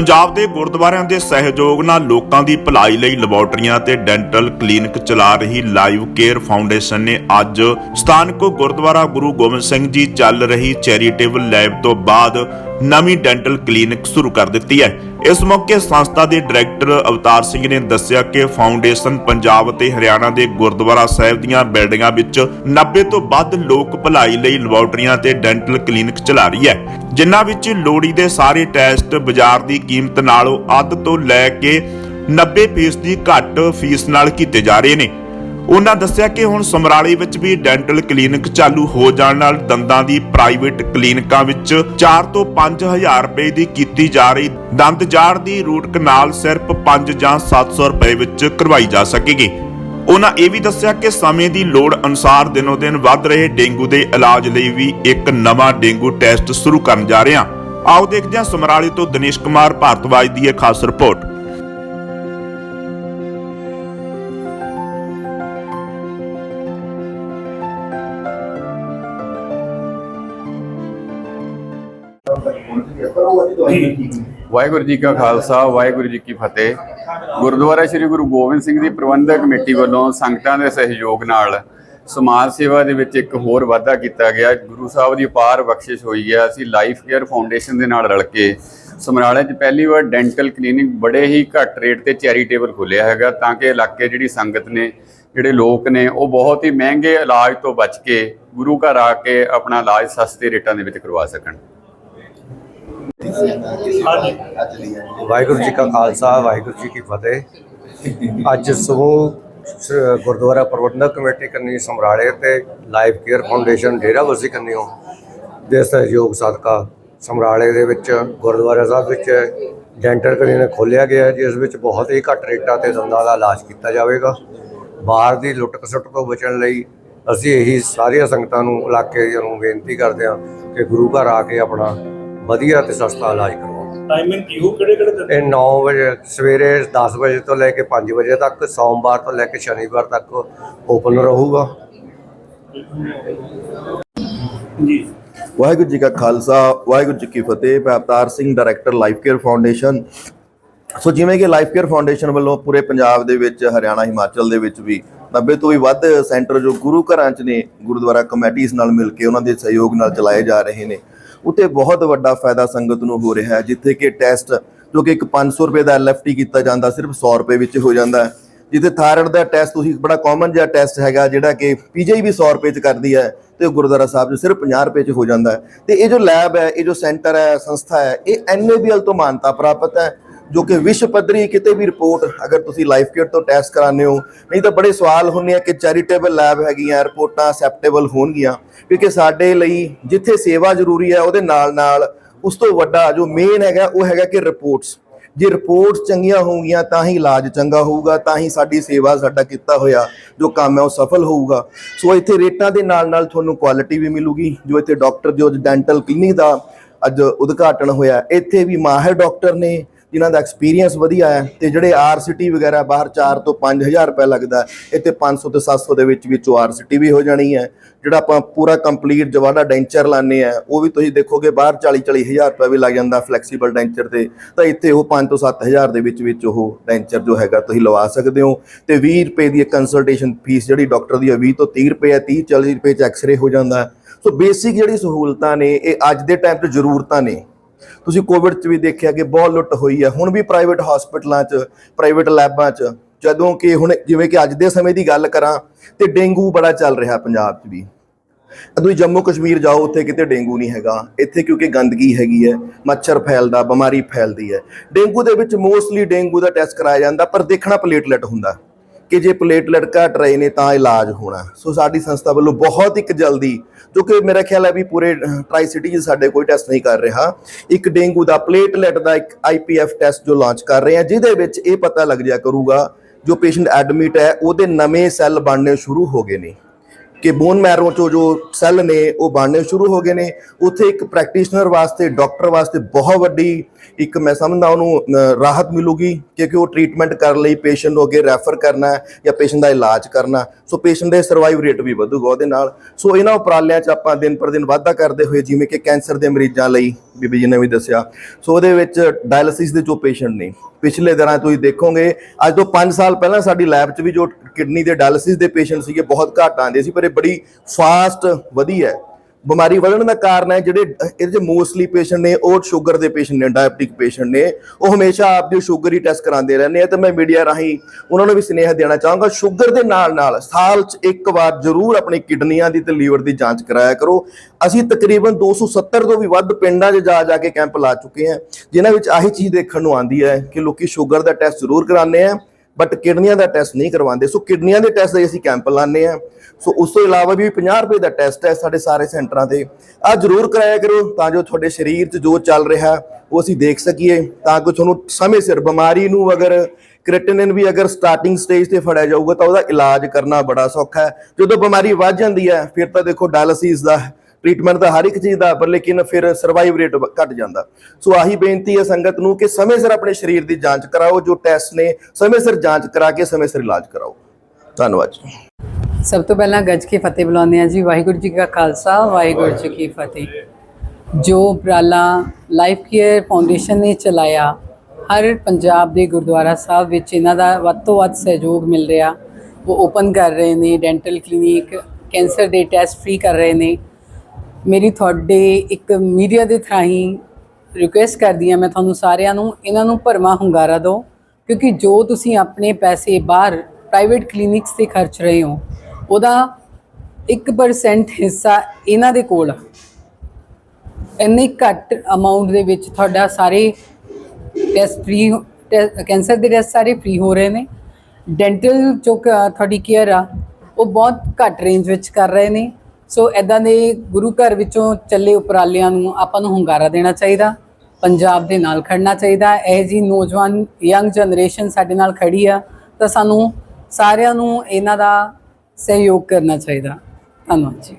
ਪੰਜਾਬ ਦੇ ਗੁਰਦੁਆਰਿਆਂ ਦੇ ਸਹਿਯੋਗ ਨਾਲ ਲੋਕਾਂ ਦੀ ਭਲਾਈ ਲਈ ਲੈਬੋਰਟਰੀਆਂ ਤੇ ਡੈਂਟਲ ਕਲੀਨਿਕ ਚਲਾ ਰਹੀ ਲਾਈਵ ਕੇਅਰ ਫਾਊਂਡੇਸ਼ਨ ਨੇ ਅੱਜ ਸਥਾਨਕ ਗੁਰਦੁਆਰਾ ਗੁਰੂ ਗੋਬਿੰਦ ਸਿੰਘ ਜੀ ਚੱਲ ਰਹੀ ਚੈਰੀਟੇਬਲ ਲੈਬ ਤੋਂ ਬਾਅਦ ਨਵੀਂ ਡੈਂਟਲ ਕਲੀਨਿਕ ਸ਼ੁਰੂ ਕਰ ਦਿੱਤੀ ਹੈ। ਇਸ ਮੌਕੇ ਸੰਸਥਾ ਦੇ ਡਾਇਰੈਕਟਰ ਅਵਤਾਰ ਸਿੰਘ ਨੇ ਦੱਸਿਆ ਕਿ ਫਾਊਂਡੇਸ਼ਨ ਪੰਜਾਬ ਅਤੇ ਹਰਿਆਣਾ ਦੇ ਗੁਰਦੁਆਰਾ ਸਾਹਿਬ ਦੀਆਂ ਬਿਲਡਿੰਗਾਂ ਵਿੱਚ 90 ਤੋਂ ਵੱਧ ਲੋਕ ਭਲਾਈ ਲਈ ਲੈਬੋਰਟਰੀਆਂ ਤੇ ਡੈਂਟਲ ਕਲੀਨਿਕ ਚਲਾ ਰਹੀ ਹੈ। ਜਿਨ੍ਹਾਂ ਵਿੱਚ ਲੋੜੀ ਦੇ ਸਾਰੇ ਟੈਸਟ ਬਾਜ਼ਾਰ ਦੀ ਕੀਮਤ ਨਾਲੋਂ ਅੱਧ ਤੋਂ ਲੈ ਕੇ 90% ਦੀ ਘੱਟ ਫੀਸ ਨਾਲ ਕੀਤੇ ਜਾ ਰਹੇ ਨੇ। ਉਹਨਾਂ ਦੱਸਿਆ ਕਿ ਹੁਣ ਸਮਰਾਲੇ ਵਿੱਚ ਵੀ ਡੈਂਟਲ ਕਲੀਨਿਕ ਚਾਲੂ ਹੋ ਜਾਣ ਨਾਲ ਦੰਦਾਂ ਦੀ ਪ੍ਰਾਈਵੇਟ ਕਲੀਨਿਕਾਂ ਵਿੱਚ 4 ਤੋਂ 5000 ਰੁਪਏ ਦੀ ਕੀਤੀ ਜਾ ਰਹੀ ਦੰਦ ਜਾੜ ਦੀ ਰੂਟ ਕਨਾਲ ਸਿਰਫ 5 ਜਾਂ 700 ਰੁਪਏ ਵਿੱਚ ਕਰਵਾਈ ਜਾ ਸਕੇਗੀ। ਉਹਨਾਂ ਇਹ ਵੀ ਦੱਸਿਆ ਕਿ ਸਮੇਂ ਦੀ ਲੋੜ ਅਨੁਸਾਰ ਦਿਨੋ ਦਿਨ ਵੱਧ ਰਹੇ ਡੇਂਗੂ ਦੇ ਇਲਾਜ ਲਈ ਵੀ ਇੱਕ ਨਵਾਂ ਡੇਂਗੂ ਟੈਸਟ ਸ਼ੁਰੂ ਕਰਨ ਜਾ ਰਹੇ ਹਾਂ। ਆਓ ਦੇਖਦੇ ਹਾਂ ਸਮਰਾਲੇ ਤੋਂ ਦਿਨੇਸ਼ ਕੁਮਾਰ ਭਾਰਤਵਾਜ ਦੀ ਇਹ ਖਾਸ ਰਿਪੋਰਟ। ਵਾਹਿਗੁਰੂ ਜੀ ਕਾ ਖਾਲਸਾ, ਵਾਹਿਗੁਰੂ ਜੀ ਕੀ ਫਤਿਹ। ਗੁਰਦੁਆਰਾ ਸ੍ਰੀ ਗੁਰੂ ਗੋਬਿੰਦ ਸਿੰਘ ਜੀ ਪ੍ਰਬੰਧਕ ਕਮੇਟੀ ਵੱਲੋਂ ਸੰਗਤਾਂ ਦੇ ਸਹਿਯੋਗ ਨਾਲ ਸਮਾਜ ਸੇਵਾ ਦੇ ਵਿੱਚ ਇੱਕ ਹੋਰ ਵਾਧਾ ਕੀਤਾ ਗਿਆ। ਗੁਰੂ ਸਾਹਿਬ ਦੀ ਅਪਾਰ ਬਖਸ਼ਿਸ਼ ਹੋਈ ਹੈ। ਅਸੀਂ ਲਾਈਫ ਕੇਅਰ ਫਾਊਂਡੇਸ਼ਨ ਦੇ ਨਾਲ ਰਲ ਕੇ ਸਮਰਾਲੇ 'ਚ ਪਹਿਲੀ ਵਾਰ ਡੈਂਟਲ ਕਲੀਨਿਕ ਬੜੇ ਹੀ ਘੱਟ ਰੇਟ ਤੇ ਚੈਰੀਟੇਬਲ ਖੋਲ੍ਹਿਆ ਹੈਗਾ ਤਾਂ ਕਿ ਇਲਾਕੇ ਜਿਹੜੀ ਸੰਗਤ ਨੇ, ਜਿਹੜੇ ਲੋਕ ਨੇ, ਉਹ ਬਹੁਤ ਹੀ ਮਹਿੰਗੇ ਇਲਾਜ ਤੋਂ ਬਚ ਕੇ ਗੁਰੂ ਘਰ ਆ ਕੇ ਆਪਣਾ ਇਲਾਜ ਸਸਤੇ ਰੇਟਾਂ ਦੇ ਵਿੱਚ ਕਰਵਾ ਸਕਣ। ਵਾਹਿਗੁਰੂ ਜੀ ਕਾ ਖਾਲਸਾ, ਵਾਹਿਗੁਰੂ ਜੀ ਕੀ ਫਤਿਹ। ਅੱਜ ਸਮੂਹ ਗੁਰਦੁਆਰਾ ਪ੍ਰਬੰਧਕ ਕਮੇਟੀ ਕੰਨੀ ਸਮਰਾਲੇ ਤੇ ਲਾਈਫ ਕੇਅਰ ਫਾਊਂਡੇਸ਼ਨ ਡੇਰਾ ਵਸੀ ਕੰਨੀਓ ਦੇ ਸਹਿਯੋਗ ਸਦਕਾ ਸਮਰਾਲੇ ਦੇ ਵਿੱਚ, ਗੁਰਦੁਆਰਾ ਸਾਹਿਬ ਵਿੱਚ ਡੈਂਟਲ ਕਲੀਨਿਕ ਖੋਲ੍ਹਿਆ ਗਿਆ, ਜਿਸ ਵਿੱਚ ਬਹੁਤ ਹੀ ਘੱਟ ਰੇਟਾਂ ਤੇ ਦੰਦਾਂ ਦਾ ਇਲਾਜ ਕੀਤਾ ਜਾਵੇਗਾ। ਬਾਹਰ ਦੀ ਲੁੱਟ ਖਸੁੱਟ ਤੋਂ ਬਚਣ ਲਈ ਅਸੀਂ ਇਹੀ ਸਾਰੀਆਂ ਸੰਗਤਾਂ ਨੂੰ ਇਲਾਕੇ ਦੀਆਂ ਨੂੰ ਬੇਨਤੀ ਕਰਦੇ ਹਾਂ ਕਿ ਗੁਰੂ ਘਰ ਆ ਕੇ ਆਪਣਾ ਵਧੀਆ ਤੇ ਸਸਤਾ ਇਲਾਜ ਕਰਵਾਓ। ਟਾਈਮਿੰਗ ਕੀ ਹੋ ਕਿਹੜੇ ਕਿਹੜੇ ਦਿਨ? ਇਹ 9 ਵਜੇ ਸਵੇਰੇ 10 ਵਜੇ ਤੋਂ ਲੈ ਕੇ 5 ਵਜੇ ਤੱਕ ਸੋਮਵਾਰ ਤੋਂ ਲੈ ਕੇ ਸ਼ਨੀਵਾਰ ਤੱਕ ਓਪਨ ਰਹੂਗਾ। ਜੀ। ਵਾਹਿਗੁਰੂ ਜੀ ਕਾ ਖਾਲਸਾ ਵਾਹਿਗੁਰੂ ਜੀ ਕੀ ਫਤਿਹ। ਮੈਂ Avtar Singh director life care foundation so ਜਿਵੇਂ ਕਿ ਲਾਈਫ ਕੇਅਰ ਫਾਊਂਡੇਸ਼ਨ ਵੱਲੋਂ ਪੂਰੇ ਪੰਜਾਬ ਦੇ ਵਿੱਚ ਹਰਿਆਣਾ ਹਿਮਾਚਲ ਦੇ ਵਿੱਚ ਵੀ 90 ਤੋਂ ਵੀ ਵੱਧ ਸੈਂਟਰ ਜੋ ਗੁਰੂ ਘਰਾਂ 'ਚ ਨੇ ਗੁਰਦੁਆਰਾ ਕਮੇਟੀਆਂ ਨਾਲ ਮਿਲ ਕੇ ਉਹਨਾਂ ਦੇ ਸਹਿਯੋਗ ਨਾਲ ਚਲਾਏ ਜਾ ਰਹੇ ਨੇ। ਉਤੇ ਬਹੁਤ ਵੱਡਾ ਫਾਇਦਾ ਸੰਗਤ ਨੂੰ ਹੋ ਰਿਹਾ ਹੈ, ਜਿੱਥੇ ਕਿ ਟੈਸਟ ਜੋ ਕਿ ਇੱਕ 500 ਰੁਪਏ ਦਾ ਐਲਐਫਟੀ ਕੀਤਾ ਜਾਂਦਾ, ਸਿਰਫ 100 ਰੁਪਏ ਵਿੱਚ ਹੋ ਜਾਂਦਾ ਹੈ। ਜਿੱਥੇ ਥਾਇਰਾਇਡ ਦਾ ਟੈਸਟ, ਤੁਸੀਂ ਬੜਾ ਕਾਮਨ ਜਿਹਾ ਟੈਸਟ ਹੈਗਾ, ਜਿਹੜਾ ਕਿ ਪੀਜੀਆਈ ਵੀ 100 ਰੁਪਏ ਚ ਕਰਦੀ ਹੈ ਤੇ ਉਹ ਗੁਰਦੁਆਰਾ ਸਾਹਿਬ 'ਚ ਸਿਰਫ 50 ਰੁਪਏ ਚ ਹੋ ਜਾਂਦਾ ਹੈ। ਤੇ ਇਹ ਜੋ ਲੈਬ ਹੈ, ਇਹ ਜੋ ਸੈਂਟਰ ਹੈ, ਸੰਸਥਾ ਹੈ, ਇਹ ਐਨਏਬੀਐਲ ਤੋਂ ਮਾਨਤਾ ਪ੍ਰਾਪਤ ਹੈ। ਜੋ ਕਿ ਵਿਸ਼ਵ ਪੱਧਰੀ ਕਿਤੇ ਵੀ ਰਿਪੋਰਟ ਅਗਰ ਤੁਸੀਂ ਲਾਈਫ ਕੇਅਰ ਤੋਂ ਟੈਸਟ ਕਰਾਉਂਦੇ ਹੋ, ਨਹੀਂ ਤਾਂ ਬੜੇ ਸਵਾਲ ਹੁੰਦੇ ਆ ਕਿ ਚੈਰੀਟੇਬਲ ਲੈਬ ਹੈਗੀਆਂ, ਰਿਪੋਰਟਾਂ ਐਕਸੈਪਟੇਬਲ ਹੋਣਗੀਆਂ, ਕਿਉਂਕਿ ਸਾਡੇ ਲਈ ਜਿੱਥੇ ਸੇਵਾ ਜ਼ਰੂਰੀ ਹੈ, ਉਹਦੇ ਨਾਲ ਨਾਲ ਉਸ ਤੋਂ ਵੱਡਾ ਜੋ ਮੇਨ ਹੈਗਾ, ਉਹ ਹੈਗਾ ਕਿ ਰਿਪੋਰਟਸ ਜੇ ਰਿਪੋਰਟਸ ਚੰਗੀਆਂ ਹੋਣਗੀਆਂ ਤਾਂ ਹੀ ਇਲਾਜ ਚੰਗਾ ਹੋਊਗਾ, ਤਾਂ ਹੀ ਸਾਡੀ ਸੇਵਾ ਸਾਡਾ ਕੀਤਾ ਹੋਇਆ, ਜੋ ਕੰਮ ਹੈ, ਉਹ ਸਫਲ ਹੋਊਗਾ। ਸੋ ਇੱਥੇ ਰੇਟਾਂ ਦੇ ਨਾਲ ਨਾਲ ਤੁਹਾਨੂੰ ਕੁਆਲਿਟੀ ਵੀ ਮਿਲੂਗੀ, ਜੋ ਇੱਥੇ ਡਾਕਟਰ ਜੋ ਡੈਂਟਲ ਕਲੀਨਿਕ ਦਾ ਅੱਜ ਉਦਘਾਟਨ ਹੋਇਆ। ਇੱਥੇ ਵੀ ਮਾਹਿਰ ਡਾਕਟਰ ਨੇ ਜਿਨ੍ਹਾਂ ਦਾ ਐਕਸਪੀਰੀਅੰਸ ਵਧੀਆ ਹੈ ਤੇ ਜਿਹੜੇ ਆਰਸੀਟੀ ਵਗੈਰਾ ਬਾਹਰ 4 ਤੋਂ 5000 ਰੁਪਏ ਲੱਗਦਾ ਹੈ, ਇੱਥੇ 500 ਤੇ 700 ਦੇ ਵਿੱਚ ਵਿੱਚੋਂ ਆਰਸੀਟੀ ਵੀ ਹੋ ਜਾਣੀ ਹੈ। ਜਿਹੜਾ ਆਪਾਂ ਪੂਰਾ ਕੰਪਲੀਟ ਜਵਾੜਾ ਡੈਂਚਰ ਲਾਣੇ ਆ ਉਹ ਵੀ ਤੁਸੀਂ ਦੇਖੋਗੇ ਬਾਹਰ 40 40000 ਰੁਪਏ ਵੀ ਲੱਗ ਜਾਂਦਾ ਫਲੈਕਸੀਬਲ ਡੈਂਚਰ ਤੇ। ਤਾਂ ਇੱਥੇ ਉਹ 5 ਤੋਂ 7000 ਦੇ ਵਿੱਚ ਵਿੱਚ ਉਹ ਡੈਂਚਰ ਜੋ ਹੈਗਾ ਤੁਸੀਂ ਲਵਾ ਸਕਦੇ ਹੋ। ਤੇ 20 ਰੁਪਏ ਦੀ ਕੰਸਲਟੇਸ਼ਨ ਫੀਸ ਜਿਹੜੀ ਡਾਕਟਰ ਦੀ ਹੈ 20 ਤੋਂ 30 ਰੁਪਏ ਹੈ 30 40 ਰੁਪਏ ਚ ਐਕਸ-ਰੇ ਹੋ ਜਾਂਦਾ ਸੋ ਬੇਸਿਕ ਜਿਹੜੀ ਸਹੂਲਤਾਂ ਨੇ ਇਹ ਅੱਜ ਦੇ ਟਾਈਮ 'ਤੇ ਜ਼ਰੂਰਤਾਂ ਨੇ। ਤੁਸੀਂ ਕੋਵਿਡ 'ਚ ਵੀ ਦੇਖਿਆ ਕਿ ਬਹੁਤ ਲੁੱਟ ਹੋਈ ਹੈ। ਹੁਣ ਵੀ ਪ੍ਰਾਈਵੇਟ ਹਸਪੀਟਲਾਂ 'ਚ ਪ੍ਰਾਈਵੇਟ ਲੈਬਾਂ 'ਚ, ਜਦੋਂ ਕਿ ਹੁਣ ਜਿਵੇਂ ਕਿ ਅੱਜ ਦੇ ਸਮੇਂ ਦੀ ਗੱਲ ਕਰਾਂ ਤੇ ਡੇਂਗੂ ਬੜਾ ਚੱਲ ਰਿਹਾ ਪੰਜਾਬ 'ਚ ਵੀ। ਤੁਸੀਂ ਜੰਮੂ ਕਸ਼ਮੀਰ ਜਾਓ, ਉੱਥੇ ਕਿਤੇ ਡੇਂਗੂ ਨਹੀਂ ਹੈਗਾ। ਇੱਥੇ ਕਿਉਂਕਿ ਗੰਦਗੀ ਹੈਗੀ ਹੈ, ਮੱਛਰ ਫੈਲਦਾ, ਬਿਮਾਰੀ ਫੈਲਦੀ ਹੈ। ਡੇਂਗੂ ਦੇ ਵਿੱਚ ਮੋਸਟਲੀ ਡੇਂਗੂ ਦਾ ਟੈਸਟ ਕਰਾਇਆ ਜਾਂਦਾ, ਪਰ ਦੇਖਣਾ ਪਲੇਟਲੈਟ ਹੁੰਦਾ। ਕਿ ਜੇ ਪਲੇਟਲੈਟ ਘਟ ਰਹੇ ਨੇ ਤਾਂ ਇਲਾਜ ਹੋਣਾ। ਸੋ ਸਾਡੀ ਸੰਸਥਾ ਵੱਲੋਂ ਬਹੁਤ ਇੱਕ ਜਲਦੀ ਜੋ ਕਿ ਮੇਰਾ ਖਿਆਲ ਹੈ ਵੀ ਪੂਰੇ ਟਰਾਈ ਸਿਟੀ 'ਚ ਸਾਡੇ ਕੋਈ ਟੈਸਟ ਨਹੀਂ ਕਰ ਰਿਹਾ। ਇੱਕ ਡੇਂਗੂ ਦਾ ਪਲੇਟਲੈਟ ਦਾ ਇੱਕ ਆਈਪੀਐਫ ਟੈਸਟ ਜੋ ਲਾਂਚ ਕਰ ਰਹੇ ਆ, ਜਿਹਦੇ ਵਿੱਚ ਇਹ ਪਤਾ ਲੱਗ ਜਾ ਕਰੂਗਾ, ਜੋ ਪੇਸ਼ੈਂਟ ਐਡਮਿਟ ਹੈ, ਉਹਦੇ ਨਵੇਂ ਸੈੱਲ ਬਣਨੇ ਸ਼ੁਰੂ ਹੋ ਗਏ ਨੇ। ਕਿ ਬੋਨ ਮੈਰੋ ਚੋਂ ਜੋ ਸੈੱਲ ਨੇ, ਉਹ ਬਣਨੇ ਸ਼ੁਰੂ ਹੋ ਗਏ ਨੇ। ਉੱਥੇ ਇੱਕ ਪ੍ਰੈਕਟੀਸ਼ਨਰ ਵਾਸਤੇ ਡਾਕਟਰ ਵਾਸਤੇ ਬਹੁਤ ਵੱਡੀ ਇੱਕ ਮੈਂ ਸਮਝਦਾ ਉਹਨੂੰ ਰਾਹਤ ਮਿਲੂਗੀ ਕਿਉਂਕਿ ਉਹ ਟ੍ਰੀਟਮੈਂਟ ਕਰਨ ਲਈ ਪੇਸ਼ੈਂਟ ਨੂੰ ਅੱਗੇ ਰੈਫਰ ਕਰਨਾ ਜਾਂ ਪੇਸ਼ੈਂਟ ਦਾ ਇਲਾਜ ਕਰਨਾ ਸੋ ਪੇਸ਼ੈਂਟ ਦੇ ਸਰਵਾਈਵ ਰੇਟ ਵੀ ਵਧੂਗਾ ਉਹਦੇ ਨਾਲ। ਸੋ ਇਹਨਾਂ ਉਪਰਾਲਿਆਂ 'ਚ ਆਪਾਂ ਦਿਨ ਪਰ ਦਿਨ ਵਾਧਾ ਕਰਦੇ ਹੋਏ ਜਿਵੇਂ ਕਿ ਕੈਂਸਰ ਦੇ ਮਰੀਜ਼ਾਂ ਲਈ ਬੀਬੀ ਜੀ ਨੇ ਵੀ ਦੱਸਿਆ। ਸੋ ਉਹਦੇ ਵਿੱਚ ਡਾਇਲਿਸਿਸ ਦੇ ਜੋ ਪੇਸ਼ੈਂਟ ਨੇ, ਪਿਛਲੇ ਦਿਨਾਂ ਤੁਸੀਂ ਦੇਖੋਗੇ, ਅੱਜ ਤੋਂ 5 ਸਾਲ ਪਹਿਲਾਂ ਸਾਡੀ ਲੈਬ 'ਚ ਵੀ ਜੋ ਕਿਡਨੀ ਦੇ ਡਾਇਲਿਸਿਸ ਦੇ ਪੇਸ਼ੈਂਟ ਸੀਗੇ, ਬਹੁਤ ਘੱਟ ਆਉਂਦੇ ਸੀ, ਪਰ ਇਹ ਬੜੀ ਫਾਸਟ ਵਧੀ ਹੈ। ਬਿਮਾਰੀ ਵਧਣ ਦਾ ਕਾਰਨ ਹੈ ਜਿਹੜੇ ਇਹਦੇ ਚ ਮੋਸਟਲੀ ਪੇਸ਼ੈਂਟ ਨੇ, ਉਹ ਸ਼ੂਗਰ ਦੇ ਪੇਸ਼ੈਂਟ ਨੇ ਡਾਇਬਟਿਕ ਪੇਸ਼ੈਂਟ ਨੇ। ਉਹ ਹਮੇਸ਼ਾ ਆਪਦੀ ਸ਼ੂਗਰ ਹੀ ਟੈਸਟ ਕਰਾਉਂਦੇ ਰਹਿੰਦੇ ਆ ਤੇ ਮੈਂ ਮੀਡੀਆ ਰਾਹੀਂ ਉਹਨਾਂ ਨੂੰ ਵੀ ਸੁਨੇਹਾ ਦੇਣਾ ਚਾਹਾਂਗਾ ਸ਼ੂਗਰ ਦੇ ਨਾਲ ਨਾਲ ਸਾਲ 'ਚ ਇੱਕ ਵਾਰ ਜ਼ਰੂਰ ਆਪਣੀ ਕਿਡਨੀਆਂ ਦੀ ਤੇ ਲੀਵਰ ਦੀ ਜਾਂਚ ਕਰਾਇਆ ਕਰੋ। ਅਸੀਂ ਤਕਰੀਬਨ 270 ਤੋਂ ਵੀ ਵੱਧ ਪਿੰਡਾਂ 'ਚ ਜਾ ਜਾ ਕੇ ਕੈਂਪ ਲਾ ਚੁੱਕੇ ਹਾਂ, ਜਿਨ੍ਹਾਂ ਵਿੱਚ ਆਹੀ ਚੀਜ਼ ਦੇਖਣ ਨੂੰ ਆਉਂਦੀ ਹੈ ਕਿ ਲੋਕੀ ਸ਼ੂਗਰ ਦਾ ਟੈਸਟ ਜ਼ਰੂਰ ਕਰਾਉਂਦੇ ਆ। ਬਟ ਕਿਡਨੀਆਂ ਦਾ ਟੈਸਟ ਨਹੀਂ ਕਰਵਾਉਂਦੇ। ਸੋ ਕਿਡਨੀਆਂ ਦੇ ਟੈਸਟ ਦੇ ਅਸੀਂ ਕੈਂਪ ਲਾਉਂਦੇ ਆ ਸੋ ਉਸ ਤੋਂ ਇਲਾਵਾ ਵੀ 50 ਰੁਪਏ ਦਾ ਟੈਸਟ ਹੈ ਸਾਡੇ ਸਾਰੇ ਸੈਂਟਰਾਂ ਤੇ। ਆ ਜਰੂਰ ਕਰਾਇਆ ਕਰੋ ਤਾਂ ਜੋ ਤੁਹਾਡੇ ਸਰੀਰ 'ਚ ਜੋ ਚੱਲ ਰਿਹਾ, ਉਹ ਅਸੀਂ ਦੇਖ ਸਕੀਏ। ਤਾਂ ਕਿ ਤੁਹਾਨੂੰ ਸਮੇਂ ਸਿਰ ਬਿਮਾਰੀ ਨੂੰ ਅਗਰ ਕ੍ਰਿਟਿਨਿਨ ਵੀ ਅਗਰ ਸਟਾਰਟਿੰਗ ਸਟੇਜ ਤੇ ਫੜਿਆ ਜਾਊਗਾ ਤਾਂ ਉਹਦਾ ਇਲਾਜ ਕਰਨਾ ਬੜਾ ਸੌਖਾ ਹੈ। ਜਦੋਂ ਬਿਮਾਰੀ ਵੱਧ ਜਾਂਦੀ ਹੈ, ਫਿਰ ਤਾਂ ਦੇਖੋ ਡਾਇਲਿਸਿਸ ਦਾ ਟ੍ਰੀਟਮੈਂਟ ਤਾਂ ਹਰ ਇੱਕ ਚੀਜ਼ ਦਾ, ਪਰ ਲੇਕਿਨ ਫਿਰ ਸਰਵਾਈਵ ਰੇਟ ਘਟ ਜਾਂਦਾ। ਸੋ ਆਹੀ ਬੇਨਤੀ ਹੈ ਸੰਗਤ ਨੂੰ ਕਿ ਸਮੇਂ ਸਿਰ ਆਪਣੇ ਸਰੀਰ ਦੀ ਜਾਂਚ ਕਰਾਓ, ਜੋ ਟੈਸਟ ਨੇ ਸਮੇਂ ਸਿਰ ਜਾਂਚ ਕਰਾ ਕੇ ਸਮੇਂ ਸਿਰ ਇਲਾਜ ਕਰਾਓ। ਧੰਨਵਾਦ ਜੀ। ਸਭ ਤੋਂ ਪਹਿਲਾਂ ਗੱਜ ਕੇ ਫਤਿਹ ਬੁਲਾਉਂਦੇ ਹਾਂ ਜੀ। ਵਾਹਿਗੁਰੂ ਜੀ ਕਾ ਖਾਲਸਾ, ਵਾਹਿਗੁਰੂ ਜੀ ਕੀ ਫਤਿਹ। ਜੋ ਉਪਰਾਲਾ ਲਾਈਫ ਕੇਅਰ ਫਾਊਂਡੇਸ਼ਨ ਨੇ ਚਲਾਇਆ, ਹਰ ਪੰਜਾਬ ਦੇ ਗੁਰਦੁਆਰਾ ਸਾਹਿਬ ਵਿੱਚ ਇਹਨਾਂ ਦਾ ਵੱਧ ਤੋਂ ਵੱਧ ਸਹਿਯੋਗ ਮਿਲ ਰਿਹਾ। ਉਹ ਓਪਨ ਕਰ ਰਹੇ ਨੇ ਡੈਂਟਲ ਕਲੀਨਿਕ ਕੈਂਸਰ ਦੇ ਟੈਸਟ ਫ੍ਰੀ ਕਰ ਰਹੇ ਨੇ। ਮੇਰੀ ਤੁਹਾਡੇ ਇੱਕ ਮੀਡੀਆ ਦੇ ਥਰਾਹੀਂ ਰਿਕੁਐਸਟ ਕਰਦੀ ਹਾਂ, ਮੈਂ ਤੁਹਾਨੂੰ ਸਾਰਿਆਂ ਨੂੰ, ਇਹਨਾਂ ਨੂੰ ਭਰਮਾ ਹੁੰਗਾਰਾ ਦਿਓ, ਕਿਉਂਕਿ ਜੋ ਤੁਸੀਂ ਆਪਣੇ ਪੈਸੇ ਬਾਹਰ ਪ੍ਰਾਈਵੇਟ ਕਲੀਨਿਕਸ ਤੇ ਖਰਚ ਰਹੇ ਹੋ, ਉਹਦਾ 1% ਹਿੱਸਾ ਇਹਨਾਂ ਦੇ ਕੋਲ ਇੰਨੇ ਘੱਟ ਅਮਾਉਂਟ ਦੇ ਵਿੱਚ ਤੁਹਾਡਾ ਸਾਰੇ ਟੈਸਟ ਫ੍ਰੀ ਕੈਂਸਰ ਦੇ ਟੈਸਟ ਸਾਰੇ ਫ੍ਰੀ ਹੋ ਰਹੇ ਨੇ। ਡੈਂਟਲ ਜੋ ਕ- ਤੁਹਾਡੀ ਕੇਅਰ ਆ, ਉਹ ਬਹੁਤ ਘੱਟ ਰੇਂਜ ਵਿੱਚ ਕਰ ਰਹੇ ਨੇ। ਸੋ ਐਦਾਂ ਦੇ ਗੁਰੂ ਘਰ ਵਿੱਚੋਂ ਚੱਲੇ ਉਪਰਾਲਿਆਂ ਨੂੰ ਆਪਾਂ ਨੂੰ ਹੁੰਗਾਰਾ ਦੇਣਾ ਚਾਹੀਦਾ, ਪੰਜਾਬ ਦੇ ਨਾਲ ਖੜਨਾ ਚਾਹੀਦਾ। ਇਹ ਜੀ ਨੌਜਵਾਨ ਯੰਗ ਜਨਰੇਸ਼ਨ ਸਾਡੇ ਨਾਲ ਖੜੀ ਆ, ਤਾਂ ਸਾਨੂੰ ਸਾਰਿਆਂ ਨੂੰ ਇਹਨਾਂ ਦਾ ਸਹਿਯੋਗ ਕਰਨਾ ਚਾਹੀਦਾ। ਧੰਨਵਾਦ ਜੀ।